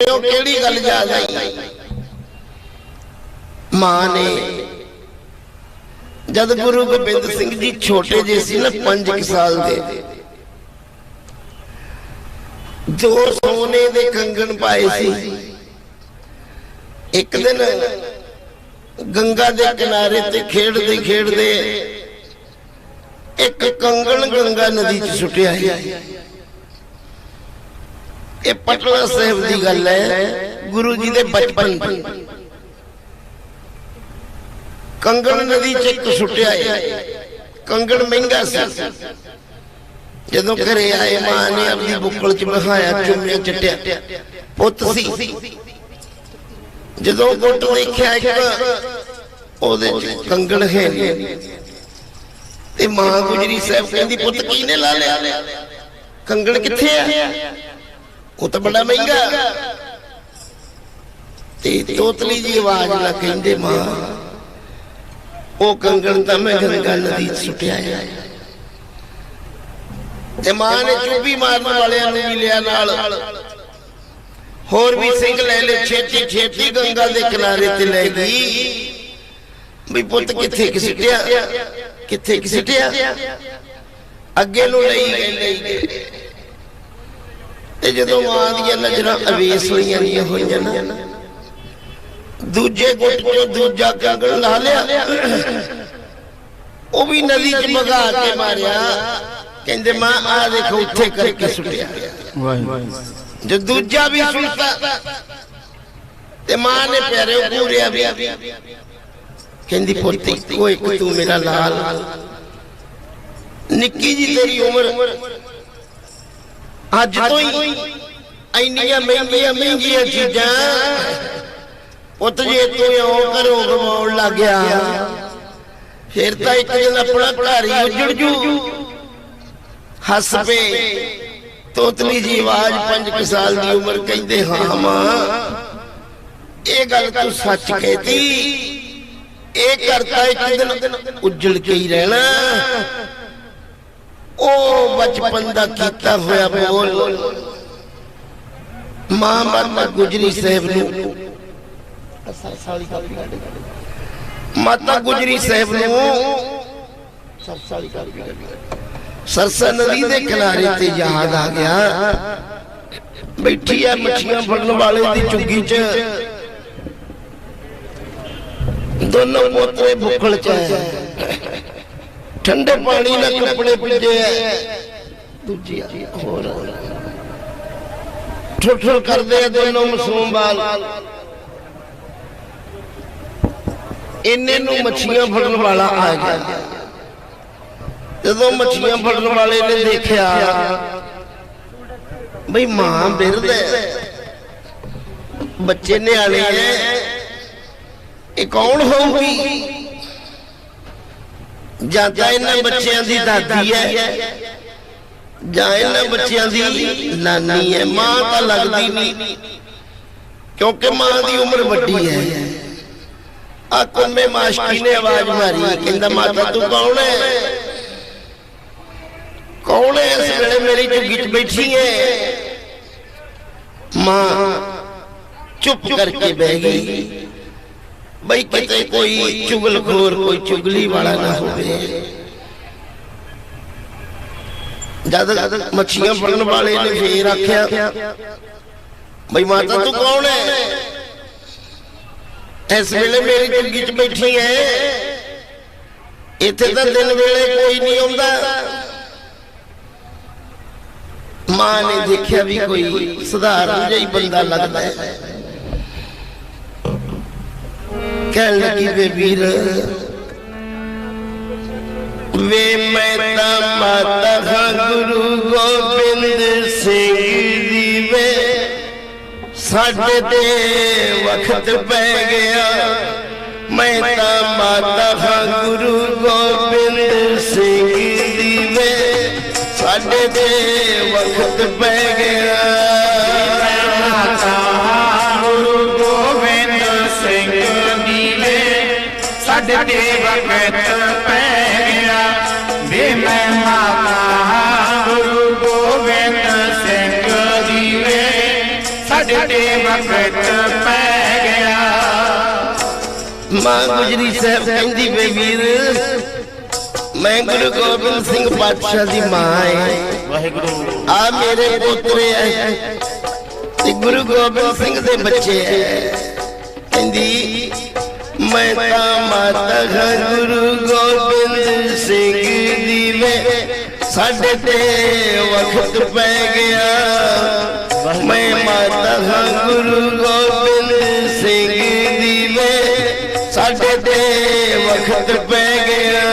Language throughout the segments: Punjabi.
ਉਹ ਕਿਹੜੀ ਗੱਲ ਯਾਦ ਆਈ ਮਾਂ ਨੇ ਜਦ ਗੁਰੂ ਗੋਬਿੰਦ ਸਿੰਘ ਜੀ ਛੋਟੇ ਜਿਹੇ ਸੀ ਨਾ 5 ਸਾਲ ਦੇ, ਦੋ ਸੋਨੇ ਦੇ ਕੰਗਣ ਪਾਏ ਸੀ। ਇੱਕ ਦਿਨ ਗੰਗਾ ਦੇ ਕਿਨਾਰੇ ਤੇ ਖੇਡਦੇ ਖੇਡਦੇ ਇੱਕ ਕੰਗਣ ਗੰਗਾ ਨਦੀ 'ਚ ਸੁੱਟਿਆ ਹੈ ਇਹ ਪਟਨਾ ਸਾਹਿਬ ਦੀ ਗੱਲ ਹੈ, ਗੁਰੂ ਜੀ ਦੇ ਬਚਪਨ ਦੀ। ਕੰਗਣ ਨਦੀ 'ਚ ਇੱਕ ਸੁੱਟਿਆ ਹੈ। ਕੰਗਣ ਮਹਿੰਗਾ ਸੀ। ਜਦੋਂ ਘਰੇ ਆਏ, ਮਾਂ ਨੇ ਆਪਣੀ ਬੁੱਕਲ 'ਚ ਬਹਾਇਆ ਚੁੰਮਿਆ ਚਟਿਆ। ਪੁੱਤ ਸੀ। ਜਦੋਂ ਗੁੱਟ ਦੇਖਿਆ ਇੱਕ, ਉਹਦੇ 'ਚ ਕੰਗਣ ਹੈ ਤੇ ਮਾਂ ਗੁਜਰੀ ਸਾਹਿਬ ਕਹਿੰਦੀ, ਪੁੱਤ ਕਿਹਨੇ ਲਾ ਲਿਆ? ਕੰਗਣ ਕਿੱਥੇ ਆ? ਉਹ ਤਾਂ ਬੜਾ ਮਹਿੰਗਾ। ਤੇ ਤੋਤਲੀ ਜੀ ਆਵਾਜ਼ ਨਾਲ ਕਹਿੰਦੇ, ਮਾਂ, ਉਹ ਕੰਗਣ ਤਾਂ ਮੈਂ ਗੰਗਾ ਨਦੀ 'ਚ ਸੁੱਟਿਆ ਹੈ ਤੇ ਮਾਂ ਨੇ ਚੁੱਪੀ ਮਾਰਨ ਵਾਲਿਆਂ ਨੂੰ ਵੀ ਲਿਆ ਨਾਲ। ਹੋਰ ਵੀ ਸਿੰਘ ਲੈ ਲੈ ਛੇਤੀ ਛੇਤੀ ਗੰਗਾ ਦੇ ਕਿਨਾਰੇ ਤੇ ਲੈ ਗਈ। ਵੀ ਪੁੱਤ ਕਿੱਥੇ ਕਿਸਟਿਆ ਕਿੱਥੇ ਕਿਸਟਿਆ ਅੱਗੇ ਨੂੰ ਲਈ ਗਏ ਲਈ ਗਏ ਤੇ ਜਦੋਂ ਮਾਂ ਦੀਆਂ ਨਜ਼ਰਾਂ ਅਵੇਸ ਹੋਈਆਂ ਨਹੀਂ ਹੋਈਆਂ ਨਾ ਦੂਜੇ ਗੁੱਟ ਚੋਂ ਦੂਜਾ ਕੰਗਣ ਲਾ ਲਿਆ। ਉਹ ਵੀ ਨਦੀ ਚ ਭਗਾ ਕੇ ਮਾਰਿਆ। ਕਹਿੰਦੇ ਮਾਂ ਆ ਦੇਖੋ ਉੱਥੇ ਕਰਕੇ ਸੁੱਟਿਆ ਜੇ ਦੂਜਾ ਵੀ ਸੁੱਟਾ ਤੇ ਮਾਂ ਨੇ ਪਿਆਰੇ ਪੂਰਿਆ ਵੀ। ਕਹਿੰਦੀ ਪੁੱਤੀ ਉਹ ਇੱਕ ਤੂੰ ਮੇਰਾ ਲਾਲ ਨਿੱਕੀ ਜੀ ਤੇਰੀ ਉਮਰ ਅੱਜ ਤੋਂ ਹੀ ਇੰਨੀਆਂ ਮਹਿੰਗੀਆਂ ਮਹਿੰਗੀਆਂ ਚੀਜ਼ਾਂ ਪੁੱਤ ਜੇ ਤੂੰ ਇਉਂ ਕਰੋ ਗਵਾਉਣ ਲੱਗ ਗਿਆ, ਫਿਰ ਤਾਂ ਇੱਕ ਦਿਨ ਆਪਣਾ ਘਰ ਹੀ ਉੱਜੜ ਜੂ। ਹੱਸ ਪੇ, ਤੋਤਲੀ ਜੀ ਆਵਾਜ਼ 5 ਸਾਲ ਦੀ ਉਮਰ ਕਹਿੰਦੇ, ਹਾਂ ਮਾਂ, ਇਹ ਗੱਲ ਤੂੰ ਸੱਚ ਕਹਿਤੀ। ਇਹ ਕਰਤਾ ਇੱਕ ਦਿਨ ਉੱਜੜ ਕੇ ਹੀ ਰਹਿਣਾ। ਉਹ ਬਚਪਨ ਦਾ ਕੀਤਾ ਹੋਇਆ ਬੋਲ। ਮਾਂ ਮਾਤਾ ਗੁਜਰੀ ਸਾਹਿਬ ਨੂੰ ਮਾਤਾ ਗੁਜਰੀ ਸਾਹਿਬ ਨੂੰ ਸਰਸਾ ਨਦੀ ਦੇ ਕਿਨਾਰੇ ਤੇ ਯਾਦ ਆ ਗਿਆ। ਬੈਠੀ ਆ ਮੱਛੀਆਂ ਫੜਨ ਵਾਲੇ ਦੀ ਚੁੰਗੀ 'ਚ ਦੋਨੋਂ ਪੋਤਰੇ ਬੁੱਕਲ 'ਚ ਹੈ। ਠੰਡੇ ਪਾਣੀ ਨਾਲ ਕੱਪੜੇ ਭਿੱਜੇ ਐ ਦੂਜੀ ਹੋਰ। ਠੁੱਠੁਰ ਕਰਦੇ ਆ ਦੋਨੋਂ ਮਾਸੂਮ ਬਾਲ। ਇੰਨੇ ਨੂੰ ਮੱਛੀਆਂ ਫੜਨ ਵਾਲਾ ਆ ਗਿਆ। ਜਦੋਂ ਮੱਛੀਆਂ ਫੜਨ ਵਾਲੇ ਨੇ ਦੇਖਿਆ ਬਈ ਮਾਂ ਬਿਰਦ। ਬੱਚੇ ਨਿਆਣੇ ਐ। ਇਹ ਕੌਣ ਹੋਊਗੀ? ਜਾਂ ਤਾਂ ਇਹਨਾਂ ਬੱਚਿਆਂ ਦੀ ਦਾਦੀ ਹੈ, ਜਾਂ ਇਹਨਾਂ ਬੱਚਿਆਂ ਦੀ ਨਾਨੀ ਹੈ। ਮਾਂ ਤਾਂ ਲੱਗਦੀ ਨਹੀਂ, ਕਿਉਂਕਿ ਮਾਂ ਦੀ ਉਮਰ ਵੱਡੀ ਹੈ। ਆ ਕੁੰਮੇ ਮਾਸ਼ਕੀ ਨੇ ਆਵਾਜ਼ ਮਾਰੀ, ਕਹਿੰਦਾ, ਮਾਤਾ, ਤੂੰ ਕੌਣ ਹੈ? ਕੌਣ ਹੈ ਇਸ ਵੇਲੇ ਮੇਰੀ ਝੁੱਗੀ 'ਚ ਬੈਠੀ ਹੈ? ਮਾਂ ਚੁੱਪ ਕਰਕੇ ਬਹਿ ਗਈ। ਬਈ ਕਿਤੇ ਕੋਈ ਚੁਗਲਖੋਰ ਕੋਈ ਚੁਗਲੀ ਵਾਲਾ ਨਾ ਹੋਵੇ। ਜਦ ਮੱਛੀਆਂ ਫੜਨ ਵਾਲੇ ਨੇ ਫੇਰ ਆਖਿਆ ਬਈ ਮਾਤਾ ਤੂੰ ਕੌਣ ਹੈ? ਇਸ ਵੇਲੇ ਮੇਰੀ ਝੁੱਗੀ 'ਚ ਬੈਠੀ ਹੈ। ਇੱਥੇ ਤਾਂ ਦਿਨ ਵੇਲੇ ਕੋਈ ਨਹੀਂ ਆਉਂਦਾ। ਮਾਂ ਨੇ ਦੇਖਿਆ ਵੀ ਕੋਈ ਸਧਾਰਨ ਜਿਹਾ ਹੀ ਬੰਦਾ ਲੱਗਦਾ ਹੈ। ਕਹਿਣ ਲੱਗੀ ਵੇ ਵੀਰ। ਵੇ ਮੈਂ ਤਾਂ ਮਾਤਾ ਹਾਂ ਗੁਰੂ ਗੋਬਿੰਦ ਸਿੰਘ ਦੀ ਵੇ। ਸਾਡੇ ਤੇ ਵਕਤ ਪੈ ਗਿਆ। ਮੈਂ ਤਾਂ ਮਾਤਾ ਹਾਂ ਗੁਰੂ ਗੋਬਿੰਦ ਸਿੰਘ ਦੀ ਵੇ। ਸਾਡੇ ਤੇ ਵਕਤ ਪੈ ਗਿਆ। ਮੈਂ ਗੁਰੂ ਗੋਬਿੰਦ ਸਿੰਘ ਜੀ ਮਾਂ ਗੁਜਰੀ ਸਾਹਿਬ ਕਹਿੰਦੀ ਵੇ ਵੀਰ, ਮੈਂ ਗੁਰੂ ਗੋਬਿੰਦ ਸਿੰਘ ਪਾਤਸ਼ਾਹ ਦੀ ਮਾਂ ਐ ਵਾਹਿਗੁਰੂ ਆ ਮੇਰੇ ਪੋਤਰੇ ਐ ਤੇ ਗੁਰੂ ਗੋਬਿੰਦ ਸਿੰਘ ਦੇ ਬੱਚੇ ਐ ਕਹਿੰਦੀ, ਮੈਂ ਤਾਂ ਮਾਤਾ ਗੁਰੂ ਗੋਬਿੰਦ ਸਾਡੇ ਤੇ ਵਕਤ ਪੈ ਗਿਆ। ਮੈਂ ਮਾਤਾ ਗੁਰੂ ਗੋਬਿੰਦ ਸਿੰਘ ਦੀ ਵੇ। ਸਾਡੇ ਤੇ ਵਕਤ ਪੈ ਗਿਆ।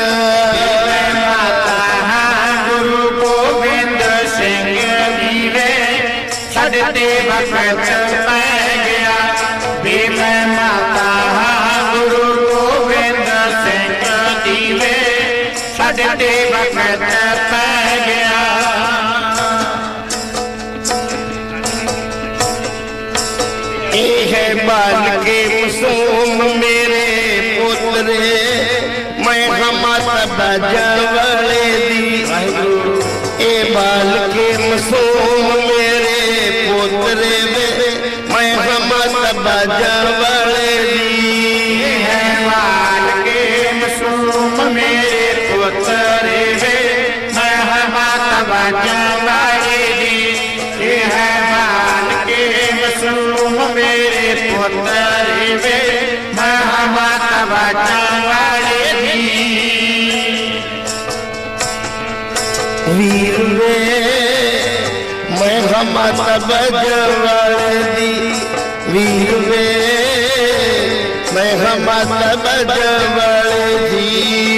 ਇਹ ਹੈ ਬਾਲਕੇ ਮਸੂਮ ਮੇਰੇ ਪੁੱਤਰੇ? ਮੈਂ ਹਮਾਤਾ ਬਾਜਾ ਵਾਲੇ ਦੀ। ਇਹ ਬਾਲਕੇ ਮਸੂਮ ਮੇਰੇ ਪੁੱਤਰੇ ਮੈਂ ਹਮਾਤਾ ਬਾਜਾ ਵਾਲੇ ਦੀ। ਮੈਂ ਹਮਾਤਾ ਬਾਜਾ ਵੀਰ ਵੇ। ਮੈਂ ਹਮਾ ਬਾਜਾ ਵਾਲੇ